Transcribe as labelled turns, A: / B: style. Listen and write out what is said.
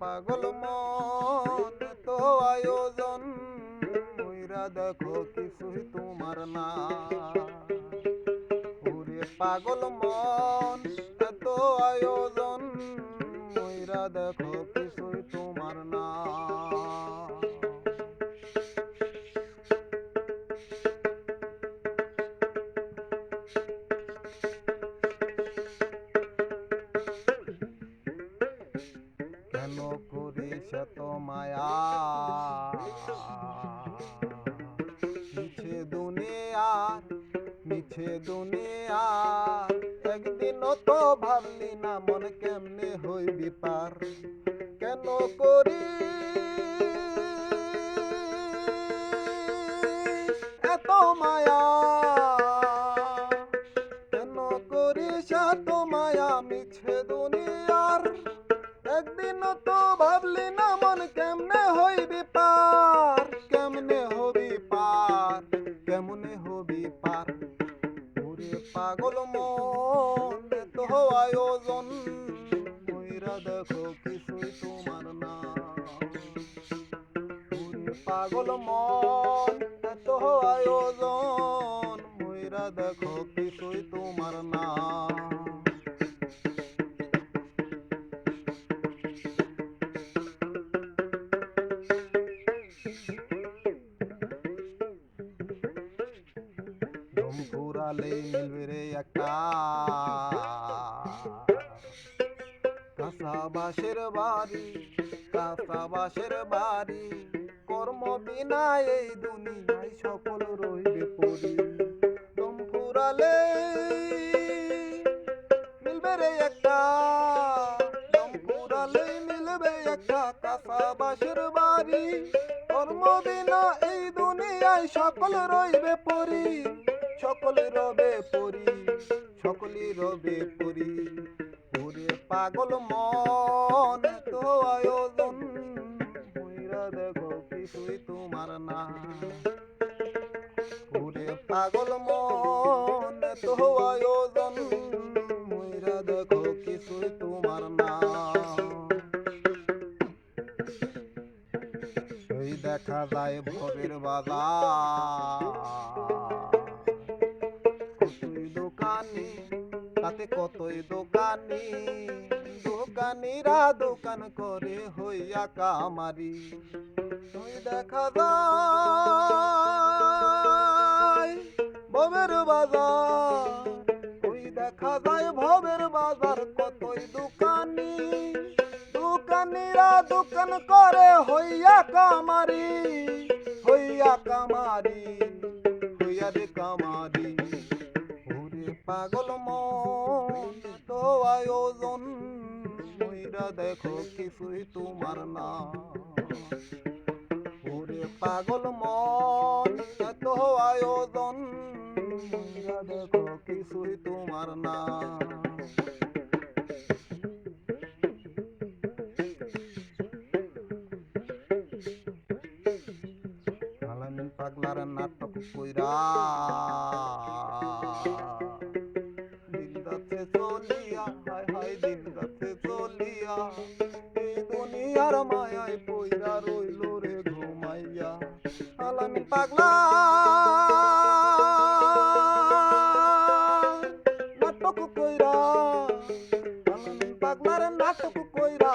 A: পাগল মন তো আয়োজন। মুইরা দেখো কিছুই তোমার না। ওরে পাগল মন এত আয়োজন। মুইরা দেখো কিছুই তোমার করিস তো মায়া। মিছে দুনিয়ার মিছে দুনিয়ার একদিনও তো ভাবলি না মন কেমনে হইবি পার। কেন করি এত মায়া? কেন করিস এত মায়া? মিছে দুনিয়ার একদিন তো ভাবলি না মন কেমনে হইবি পার? কেমনে হবি পার? কেমনে হবি পার? ওরে পাগল মন তো আয়োজন মইরা দেখো কিছুই তোমার না। ওরে পাগল মন, এত আয়োজন মইরা দেখো কিছুই তোমার না। দম ফুরালে মিলবে রে একটা কাঁচা বাঁশের বাড়ি বাঁশের বাড়ি কর্ম বিনা এই দুনিয়ায় সকল রইবে পড়ি দম ফুরালে মিলবে রে একটা দম ফুরালে মিলবে একটা কাঁচা বাঁশের বাড়ি কর্ম বিনা এই দুনিয়ায় সকল রইবে পরি। সকল রবে পরি সকলই রবে পরি। ওরে পাগল মন তো আয়োজন। মইরা দেখো কিছুই তোমার না। ওরে পাগল মন তো আয়োজন। মইরা দেখো কিছুই তোমার না। দেখা যায় ভবের বাজার তাতে কতই দোকানি দোকানিরা দোকান করে হইয়া কামারি তুই দেখা যায় ভবের বাজার ওই দেখা যায় ভবের বাজার, কতই দোকানি দোকানিরা দোকান করে হইয়া কামারি হইয়া কামারি হইয়া রে কামারি পাগল মন। তো আয়োজন মইরা দেখো কিছুই তোমার না। ওরে পাগল মন, এত আয়োজন মইরা দেখো কিছুই তোমার না। পাগলার নাটক কইরা চলিয়া, হায় হায় দিন যাচ্ছে চলিয়া এই দুনিয়ার মায়ায় পইরা রইল রে পাগলার নাটক কইরা